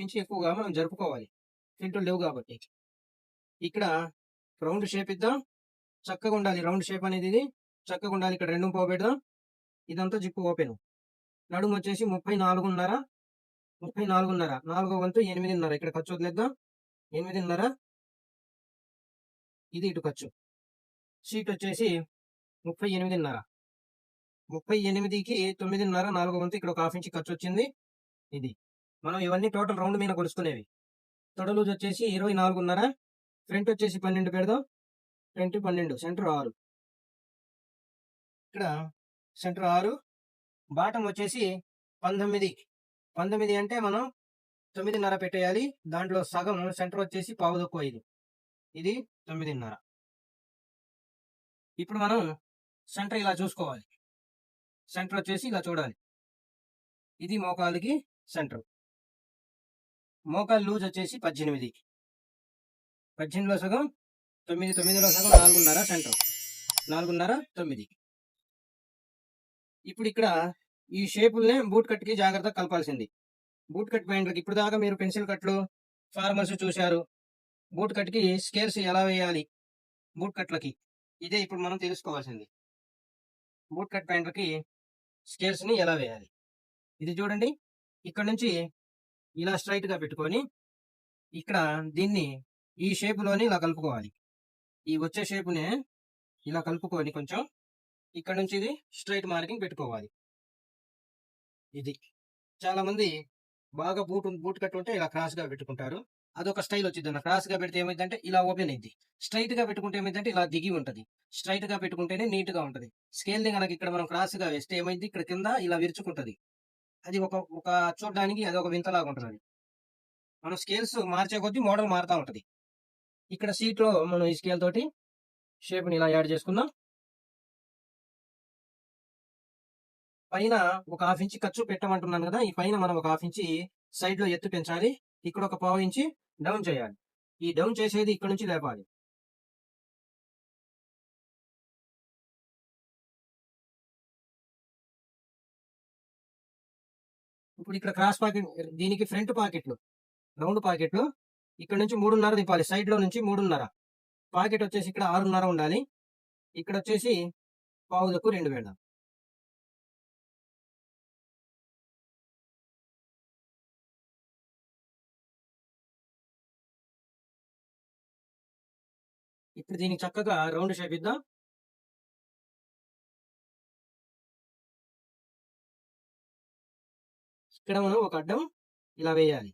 Half ఎక్కువగా మనం జరుపుకోవాలి. ఫిల్టర్లు లేవు కాబట్టి ఇక్కడ రౌండ్ షేప్ ఇద్దాం. చక్కగా ఉండాలి. రౌండ్ షేప్ అనేది ఇది. చక్కగా ఉండాలి. ఇక్కడ రెండు పోబెడదాం ఇదంతా జిప్పు ఓపెన్. నడుము వచ్చేసి ముప్పై నాలుగున్నర. ముప్పై నాలుగున్నర. నాలుగో వంతు ఎనిమిదిన్నర. ఇక్కడ ఖర్చు వదిలేద్దాం. ఎనిమిదిన్నర. ఇది ఇటు ఖర్చు. సీట్ వచ్చేసి ముప్పై ఎనిమిదిన్నర. ముప్పై ఎనిమిదికి తొమ్మిదిన్నర. నాలుగో వంతు ఇక్కడ ఒక హాఫ్ ఇంచ్ ఖర్చు వచ్చింది. ఇది. మనం ఇవన్నీ టోటల్ రౌండ్ మీద కొలుసుకునేవి. తొడలూజ్ వచ్చేసి ఇరవై నాలుగున్నర ఫ్రంట్ వచ్చేసి పన్నెండు పెడదాం. ఫ్రంట్ పన్నెండు సెంటర్ ఆరు. ఇక్కడ సెంటర్ ఆరు బాటం వచ్చేసి పంతొమ్మిది. పంతొమ్మిది అంటే మనం తొమ్మిదిన్నర పెట్టేయాలి. దాంట్లో సగం సెంటర్ వచ్చేసి పావు తక్కువ ఐదు. ఇది తొమ్మిదిన్నర. ఇప్పుడు మనం సెంటర్ ఇలా చూసుకోవాలి. సెంటర్ వచ్చేసి ఇలా చూడాలి. ఇది మోకాలుకి సెంటర్ మోకాలు లూజ్ వచ్చేసి పద్దెనిమిది. పద్దెనిమిదిలో సగం తొమ్మిది తొమ్మిదిలో సగం నాలుగున్నర సెంటర్. నాలుగున్నర తొమ్మిది. ఇప్పుడు ఇక్కడ ఈ షేపుల్నే బూట్ కట్కి జాగ్రత్త కలపాల్సింది. బూట్ కట్ ప్యాంట్లకి ఇప్పుడు దాకా మీరు పెన్సిల్ కట్లు ఫార్మల్స్ చూశారు. బూట్ కట్కి స్కేల్స్ ఎలా వేయాలి? బూట్ కట్లకి. ఇదే ఇప్పుడు మనం తెలుసుకోవాల్సింది. బూట్ కట్ ప్యాంట్లకి స్కేర్స్ని ఎలా వేయాలి? ఇది చూడండి. ఇక్కడ నుంచి ఇలా స్ట్రైట్గా పెట్టుకొని ఇక్కడ దీన్ని ఈ షేప్లోని ఇలా కలుపుకోవాలి. ఈ వచ్చే షేపునే ఇలా కలుపుకొని కొంచెం ఇక్కడ నుంచి ఇది స్ట్రైట్ మార్కింగ్ పెట్టుకోవాలి. ఇది చాలా మంది బాగా బూట్ బూట్ కట్టు ఉంటే ఇలా క్రాస్గా పెట్టుకుంటారు. అదొక స్టైల్ వచ్చింది అన్న క్రాస్గా పెడితే ఏమైందంటే ఇలా ఓపెన్ అయింది స్ట్రైట్గా పెట్టుకుంటే ఏమైందంటే ఇలా దిగి ఉంటది. స్ట్రైట్గా పెట్టుకుంటేనే నీట్గా ఉంటది. స్కేల్ని కనుక ఇక్కడ మనం క్రాస్గా వేస్తే ఏమైంది? ఇక్కడ కింద ఇలా విరుచుకుంటది. అది ఒక ఒక చూడడానికి అది ఒక వింతలాగా ఉంటుంది అది. మనం స్కేల్స్ మార్చే కొద్దీ మోడల్ మారుతూ ఉంటుంది. ఇక్కడ సీట్లో మనం ఈ స్కేల్ తోటి షేప్ని ఇలా యాడ్ చేసుకుందాం. పైన ఒక హాఫ్ ఇంచ్ ఖర్చు పెట్టమంటున్నాను కదా ఈ పైన మనం ఒక హాఫ్ ఇంచి సైడ్లో ఎత్తు పెంచాలి. ఇక్కడ ఒక పావు ఇంచి డౌన్ చేయాలి. ఈ డౌన్ చేసేది ఇక్కడ నుంచి లేపాలి. ఇప్పుడు ఇక్కడ క్రాస్ పాకెట్ దీనికి ఫ్రంట్ పాకెట్లు రౌండ్ పాకెట్లు ఇక్కడ నుంచి మూడున్నర దింపాలి. సైడ్లో నుంచి మూడున్నర. పాకెట్ వచ్చేసి ఇక్కడ ఆరున్నర ఉండాలి. ఇక్కడ వచ్చేసి పావులకు రెండు వేల. ఇప్పుడు దీనికి చక్కగా రౌండ్ షేప్ ఇద్దాం. ఇక్కడ మనం ఒక అడ్డం ఇలా వేయాలి.